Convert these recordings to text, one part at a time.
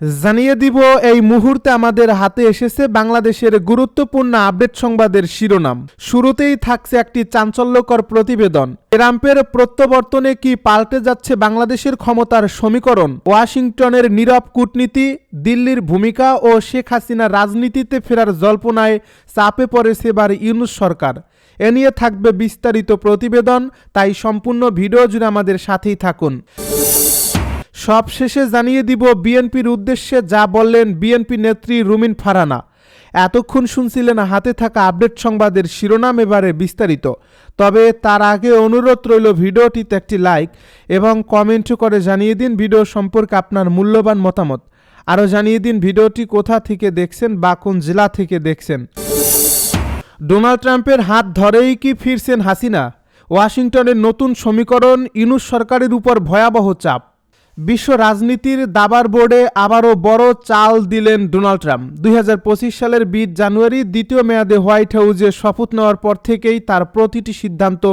জানিয়ে দিব, এই মুহূর্তে আমাদের হাতে এসেছে বাংলাদেশের গুরুত্বপূর্ণ আপডেট সংবাদের শিরোনাম। শুরুতেই থাকছে একটি চাঞ্চল্যকর প্রতিবেদন। ট্রাম্পের প্রত্যাবর্তনে কি পাল্টে যাচ্ছে বাংলাদেশের ক্ষমতার সমীকরণ? ওয়াশিংটনের নীরব কূটনীতি, দিল্লির ভূমিকা ও শেখ হাসিনা রাজনীতিতে ফেরার জল্পনায় চাপে পড়েছে এবার ইউনুস সরকার। এ নিয়ে থাকবে বিস্তারিত প্রতিবেদন, তাই সম্পূর্ণ ভিডিও জুড়ে আমাদের সাথেই থাকুন। সবশেষে জানিয়ে দিব বিএনপির উদ্দেশ্যে যা বললেন বিএনপি নেত্রী রুমিন ফারানা। এতক্ষণ শুনছিলেন হাতে থাকা আপডেট সংবাদের শিরোনাম এবারে বিস্তারিত। তবে তার আগে অনুরোধ রইল ভিডিওটিতে একটি লাইক এবং কমেন্ট করে জানিয়ে দিন ভিডিও সম্পর্কে আপনার মূল্যবান মতামত। আরও জানিয়ে দিন ভিডিওটি কোথা থেকে দেখছেন বা কোন জেলা থেকে দেখছেন। ডোনাল্ড ট্রাম্পের হাত ধরেই কি ফিরছেন হাসিনা? ওয়াশিংটনের নতুন সমীকরণ ইনুস সরকারের উপর ভয়াবহ চাপ। বিশ্ব রাজনীতির দাবার বোর্ডে আবারও বড় চাল দিলেন ডোনাল্ড ট্রাম্প। দুই হাজার পঁচিশ সালের বিশ জানুয়ারি দ্বিতীয় মেয়াদে হোয়াইট হাউসে শপথ নেওয়ার পর থেকেই তার প্রতিটি সিদ্ধান্ত,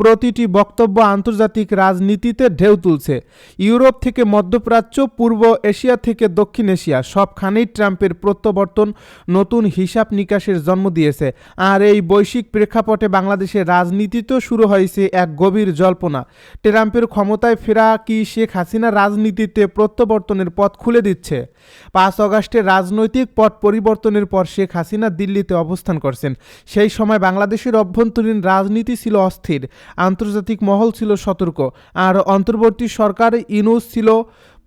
প্রতিটি বক্তব্য আন্তর্জাতিক রাজনীতিতে ঢেউ তুলছে। ইউরোপ থেকে মধ্যপ্রাচ্য, পূর্ব এশিয়া থেকে দক্ষিণ এশিয়া সবখানেই ট্রাম্পের প্রত্যাবর্তন নতুন হিসাব নিকাশের জন্ম দিয়েছে। আর এই বৈশ্বিক প্রেক্ষাপটে বাংলাদেশের রাজনীতিতেও শুরু হয়েছে এক গভীর জল্পনা। ট্রাম্পের ক্ষমতায় ফেরা কি শেখ হাসিনা রাজনীতিতে প্রত্যাবর্তনের পথ খুলে দিচ্ছে। পাঁচ অগাস্টে রাজনৈতিক পথ পরিবর্তনের পর শেখ হাসিনা দিল্লিতে অবস্থান করছেন। সেই সময় বাংলাদেশের অভ্যন্তরীণ রাজনীতি ছিল অস্থির, আন্তর্জাতিক মহল ছিল সতর্ক, আর অন্তর্বর্তী সরকার ইনুস ছিল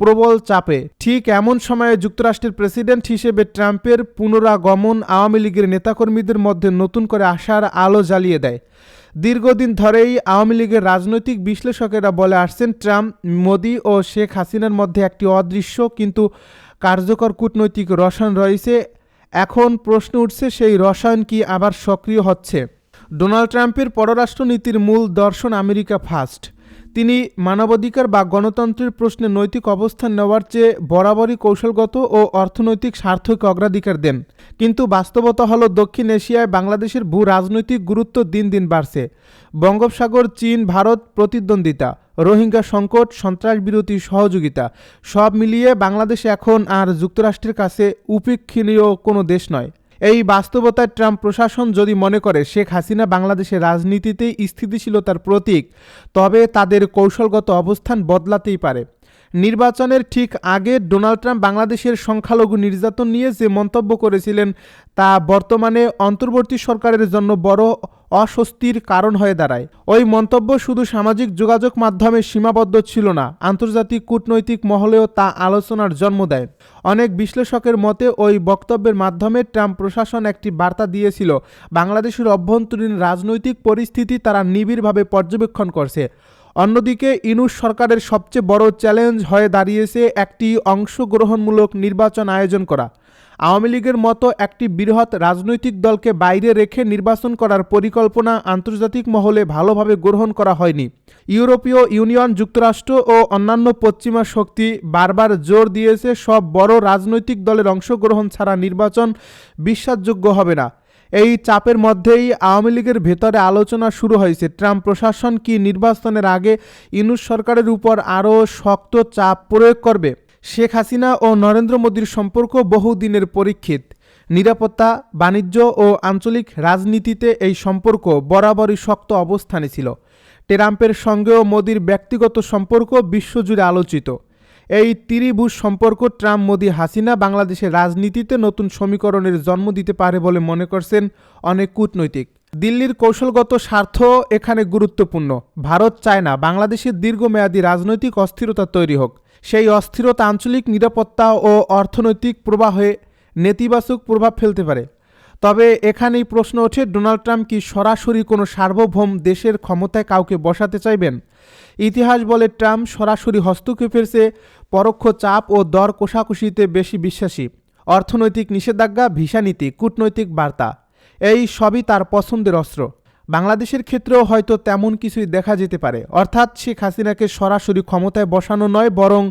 প্রবল চাপে। ঠিক এমন সময়ে যুক্তরাষ্ট্রের প্রেসিডেন্ট হিসেবে ট্রাম্পের পুনরাগমন আওয়ামী লীগের নেতাকর্মীদের মধ্যে নতুন করে আশার আলো জ্বালিয়ে দেয়। দীর্ঘদিন ধরেই আওয়ামী লীগের রাজনৈতিক বিশ্লেষকেরা বলে আসছেন, ট্রাম্প, মোদি ও শেখ হাসিনার মধ্যে একটি অদৃশ্য কিন্তু কার্যকর কূটনৈতিক রসায়ন রয়েছে। এখন প্রশ্ন উঠছে, সেই রসায়ন কি আবার সক্রিয় হচ্ছে? ডোনাল্ড ট্রাম্পের পররাষ্ট্রনীতির মূল দর্শন আমেরিকা ফার্স্ট। তিনি মানবাধিকার বা গণতন্ত্রের প্রশ্নে নৈতিক অবস্থান নেওয়ার চেয়ে বরাবরই কৌশলগত ও অর্থনৈতিক স্বার্থকে অগ্রাধিকার দেন। কিন্তু বাস্তবতা হলো দক্ষিণ এশিয়ায় বাংলাদেশের ভূ রাজনৈতিক গুরুত্ব দিন দিন বাড়ছে। বঙ্গোপসাগর, চীন, ভারত প্রতিদ্বন্দ্বিতা, রোহিঙ্গা সংকট, সন্ত্রাস বিরোধী সহযোগিতা, সব মিলিয়ে বাংলাদেশ এখন আর যুক্তরাষ্ট্রের কাছে উপেক্ষণীয় কোনো দেশ নয়। এই বাস্তবতায় ট্রাম্প প্রশাসন যদি মনে করে শেখ হাসিনা বাংলাদেশের রাজনীতিতে স্থিতিশীলতার প্রতীক, তবে তাদের কৌশলগত অবস্থান বদলাতেই পারে। নির্বাচনের ঠিক আগে ডোনাল্ড ট্রাম্প বাংলাদেশের সংখ্যালঘু নির্যাতন নিয়ে যে মন্তব্য করেছিলেন, তা বর্তমানে অন্তর্বর্তী সরকারের জন্য বড় অস্বস্তির কারণ হয়ে দাঁড়ায়। ওই মন্তব্য শুধু সামাজিক যোগাযোগ মাধ্যমে সীমাবদ্ধ ছিল না, আন্তর্জাতিক কূটনৈতিক মহলেও তা আলোচনার জন্ম দেয়। অনেক বিশ্লেষকের মতে, ওই বক্তব্যের মাধ্যমে ট্রাম্প প্রশাসন একটি বার্তা দিয়েছিল, বাংলাদেশের অভ্যন্তরীণ রাজনৈতিক পরিস্থিতি তারা নিবিড়ভাবে পর্যবেক্ষণ করছে। অন্যদিকে ইনুস সরকারের সবচেয়ে বড় চ্যালেঞ্জ হয়ে দাঁড়িয়েছে একটি অংশগ্রহণমূলক নির্বাচন আয়োজন করা। আওয়ামী লীগের মতো একটি বৃহৎ রাজনৈতিক দলকে বাইরে রেখে নির্বাচন করার পরিকল্পনা আন্তর্জাতিক মহলে ভালোভাবে গ্রহণ করা হয়নি। ইউরোপীয় ইউনিয়ন, যুক্তরাষ্ট্র ও অন্যান্য পশ্চিমা শক্তি বারবার জোর দিয়েছে সব বড় রাজনৈতিক দলের অংশগ্রহণ ছাড়া নির্বাচন বিশ্বাসযোগ্য হবে না। এই চাপের মধ্যেই আওয়ামী লীগের ভেতরে আলোচনা শুরু হয়েছে। ট্রাম্প প্রশাসন কি নির্বাচনের আগে ইনুস সরকারের উপর আরও শক্ত চাপ প্রয়োগ করবে? শেখ হাসিনা ও নরেন্দ্র মোদীর সম্পর্ক বহুদিনের পরীক্ষিত। নিরাপত্তা, বাণিজ্য ও আঞ্চলিক রাজনীতিতে এই সম্পর্ক বরাবরই শক্ত অবস্থানে ছিল। ট্রাম্পের সঙ্গেও মোদীর ব্যক্তিগত সম্পর্ক বিশ্বজুড়ে আলোচিত। এই ত্রিভুজ সম্পর্ক ট্রাম্প, মোদি, হাসিনা বাংলাদেশের রাজনীতিতে নতুন সমীকরণের জন্ম দিতে পারে বলে মনে করছেন অনেক কূটনৈতিক। দিল্লির কৌশলগত স্বার্থ এখানে গুরুত্বপূর্ণ। ভারত চায় না বাংলাদেশের দীর্ঘমেয়াদী রাজনৈতিক অস্থিরতা তৈরি হোক। সেই অস্থিরতা আঞ্চলিক নিরাপত্তা ও অর্থনৈতিক প্রবাহে নেতিবাচক প্রভাব ফেলতে পারে। তবে এখানেই প্রশ্ন ওঠে, ডোনাল্ড ট্রাম্প কি সরাসরি কোনো সার্বভৌম দেশের ক্ষমতায় কাউকে বসাতে চাইবেন? ইতিহাস বলে ট্রাম্প সরাসরি হস্তক্ষেপের চেয়ে পরোক্ষ চাপ ও দর কোষাকুষিতে বেশি বিশ্বাসী। অর্থনৈতিক নিষেধাজ্ঞা, ভিসা নীতি, কূটনৈতিক বার্তা, এই সবই তার পছন্দের অস্ত্র। বাংলাদেশের ক্ষেত্রেও হয়তো তেমন কিছুই দেখা যেতে পারে। অর্থাৎ শেখ হাসিনাকে সরাসরি ক্ষমতায় বসানো নয়, বরং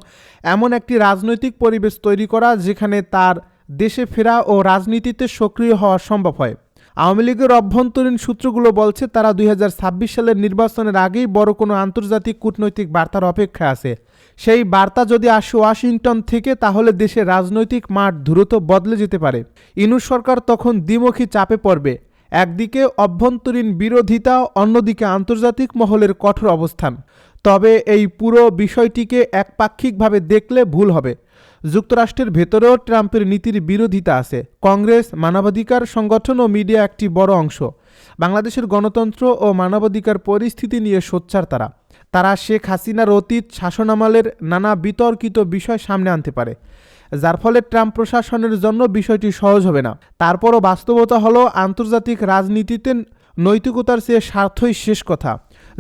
এমন একটি রাজনৈতিক পরিবেশ তৈরি করা যেখানে তার দেশে ফেরা ও রাজনীতিতে সক্রিয় হওয়া সম্ভব হয়। আওয়ামী লীগের অভ্যন্তরীণ সূত্রগুলো বলছে, তারা দুই হাজার ছাব্বিশ সালের নির্বাচনের আগেই বড় কোনো আন্তর্জাতিক কূটনৈতিক বার্তার অপেক্ষা আছে। সেই বার্তা যদি আসে ওয়াশিংটন থেকে, তাহলে দেশের রাজনৈতিক মাঠ দ্রুত বদলে যেতে পারে। ইনু সরকার তখন দ্বিমুখী চাপে পড়বে। একদিকে অভ্যন্তরীণ বিরোধিতা, অন্যদিকে আন্তর্জাতিক মহলের কঠোর অবস্থান। তবে এই পুরো বিষয়টিকে একপাক্ষিকভাবে দেখলে ভুল হবে। যুক্তরাষ্ট্রের ভেতরেও ট্রাম্পের নীতির বিরোধিতা আছে। কংগ্রেস, মানবাধিকার সংগঠন ও মিডিয়া একটি বড় অংশ। বাংলাদেশের গণতন্ত্র ও মানবাধিকার পরিস্থিতি নিয়ে সোচ্চার তারা। তারা শেখ হাসিনার অতীত শাসনামলের নানা বিতর্কিত বিষয় সামনে আনতে পারে, যার ফলে ট্রাম্প প্রশাসনের জন্য বিষয়টি সহজ হবে না। তারপরও বাস্তবতা হলো, আন্তর্জাতিক রাজনীতিতে নৈতিকতার চেয়ে স্বার্থই শেষ কথা।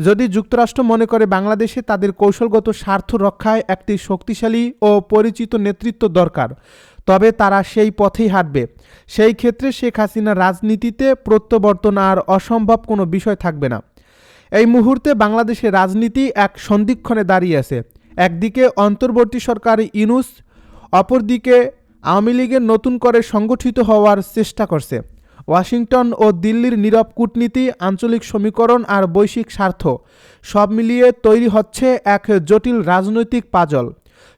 যদি যুক্তরাষ্ট্র মনে করে বাংলাদেশে তাদের কৌশলগত স্বার্থ রক্ষায় একটি শক্তিশালী ও পরিচিত নেতৃত্ব দরকার, তবে তারা সেই পথেই হাঁটবে। সেই ক্ষেত্রে শেখ হাসিনার রাজনীতিতে প্রত্যাবর্তন আর অসম্ভব কোনো বিষয় থাকবে না। এই মুহূর্তে বাংলাদেশের রাজনীতি এক সন্ধিক্ষণে দাঁড়িয়ে আছে। একদিকে অন্তর্বর্তী সরকার ইনুস, অপরদিকে আওয়ামী লীগের নতুন করে সংগঠিত হওয়ার চেষ্টা করছে। ওয়াশিংটন ও দিল্লির নীরব কূটনীতি, আঞ্চলিক সমীকরণ আর বৈশ্বিক স্বার্থ সব মিলিয়ে তৈরি হচ্ছে এক জটিল রাজনৈতিক পাজল।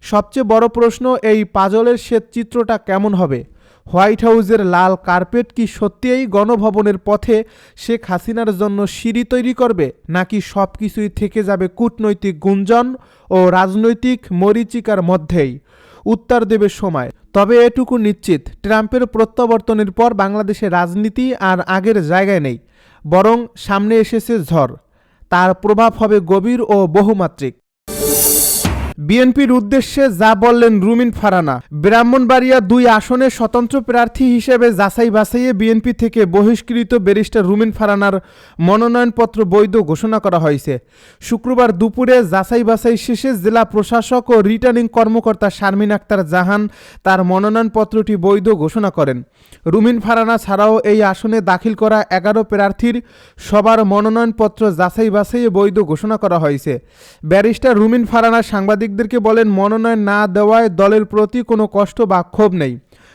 সবচেয়ে বড় প্রশ্ন এই পাজলের শ্বেত চিত্রটা কেমন হবে? হোয়াইট হাউসের লাল কার্পেট কি সত্যিই গণভবনের পথে শেখ হাসিনার জন্য সিঁড়ি তৈরি করবে, নাকি সব কিছুই থেকে যাবে কূটনৈতিক গুঞ্জন ও রাজনৈতিক মরিচিকার মধ্যেই? উত্তর দেবে সময়। তবে এটুকু নিশ্চিত, ট্রাম্পের প্রত্যাবর্তনের পর বাংলাদেশে রাজনীতি আর আগের জায়গায় নেই, বরং সামনে এসেছে ঝড়। তার প্রভাব হবে গভীর ও বহুমাত্রিক। বিএনপির উদ্দেশ্যে যা বললেন রুমিন ফারানা, ব্রাহ্মণবাড়িয়া দুই আসনে স্বতন্ত্র প্রার্থী হিসেবে যাচাই বাছাইয়ে বিএনপি থেকে বহিষ্কৃত ব্যারিস্টার রুমিন ফারানার মনোনয়নপত্র বৈধ ঘোষণা করা হয়েছে। শুক্রবার দুপুরে যাচাই বাছাই শেষে জেলা প্রশাসক ও রিটার্নিং কর্মকর্তা শারমিন আক্তার জাহান তার মনোনয়নপত্রটি বৈধ ঘোষণা করেন। রুমিন ফারানা ছাড়াও এই আসনে দাখিল করা এগারো প্রার্থীর সবার মনোনয়নপত্র যাচাই বাছাইয়ে বৈধ ঘোষণা করা হয়েছে। ব্যারিস্টার রুমিন ফারানা সাংবাদিকদেরকে বলেন, মনোনয়ন না দেওয়ায় দলের প্রতি কোনো কষ্ট বা ক্ষোভ নেই।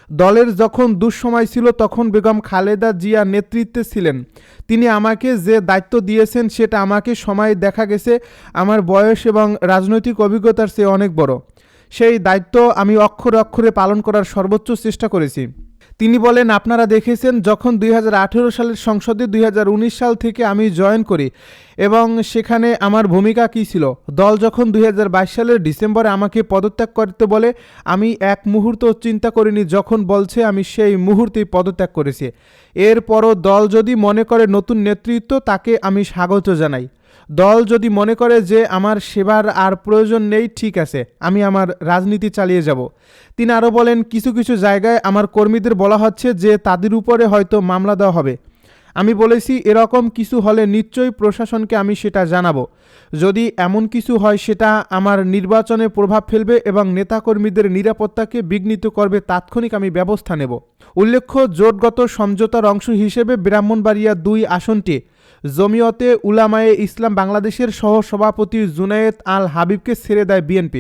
দলের যখন দুঃসময় ছিল, তখন বেগম খালেদা জিয়া নেতৃত্বে ছিলেন। তিনি আমাকে যে দায়িত্ব দিয়েছেন, সেটা আমাকে সময় দেখা গেছে। আমার বয়স এবং রাজনৈতিক অভিজ্ঞতার চেয়ে অনেক বড়। সেই দায়িত্ব আমি অক্ষরে অক্ষরে পালন করার সর্বোচ্চ চেষ্টা করেছি। তিনি বলেন, আপনারা দেখেছেন যখন দুই হাজার আঠেরো সালের সংসদে দুই হাজার উনিশ সাল থেকে আমি জয়েন করি এবং সেখানে আমার ভূমিকা কী ছিল, দল যখন দুই হাজার বাইশ সালের ডিসেম্বরে আমাকে পদত্যাগ করতে বলে, আমি এক মুহূর্ত চিন্তা করিনি যখন বলছে আমি সেই মুহূর্তেই পদত্যাগ করেছি। এরপরও দল যদি মনে করে নতুন নেতৃত্ব, তাকে আমি স্বাগত জানাই। দল যদি মনে করে যে আমার সেবার আর প্রয়োজন নেই, ঠিক আছে, আমি আমার রাজনীতি চালিয়ে যাব। তিনি আরও বলেন, কিছু কিছু জায়গায় আমার কর্মীদের বলা হচ্ছে যে তাদের উপরে হয়তো মামলা দেওয়া হবে। আমি বলেছি, এরকম কিছু হলে নিশ্চয়ই প্রশাসনকে আমি সেটা জানাব। যদি এমন কিছু হয়, সেটা আমার নির্বাচনে প্রভাব ফেলবে এবং নেতাকর্মীদের নিরাপত্তাকে বিঘ্নিত করবে, তাৎক্ষণিক আমি ব্যবস্থা নেব। উল্লেখ্য, জোটগত সমঝোতার অংশ হিসেবে ব্রাহ্মণবাড়িয়া দুই আসনটি জমিয়তে উলামায়ে ইসলাম বাংলাদেশের সহ সভাপতি জুনায়েদ আল হাবিবকে ছেড়ে দেয় বিএনপি।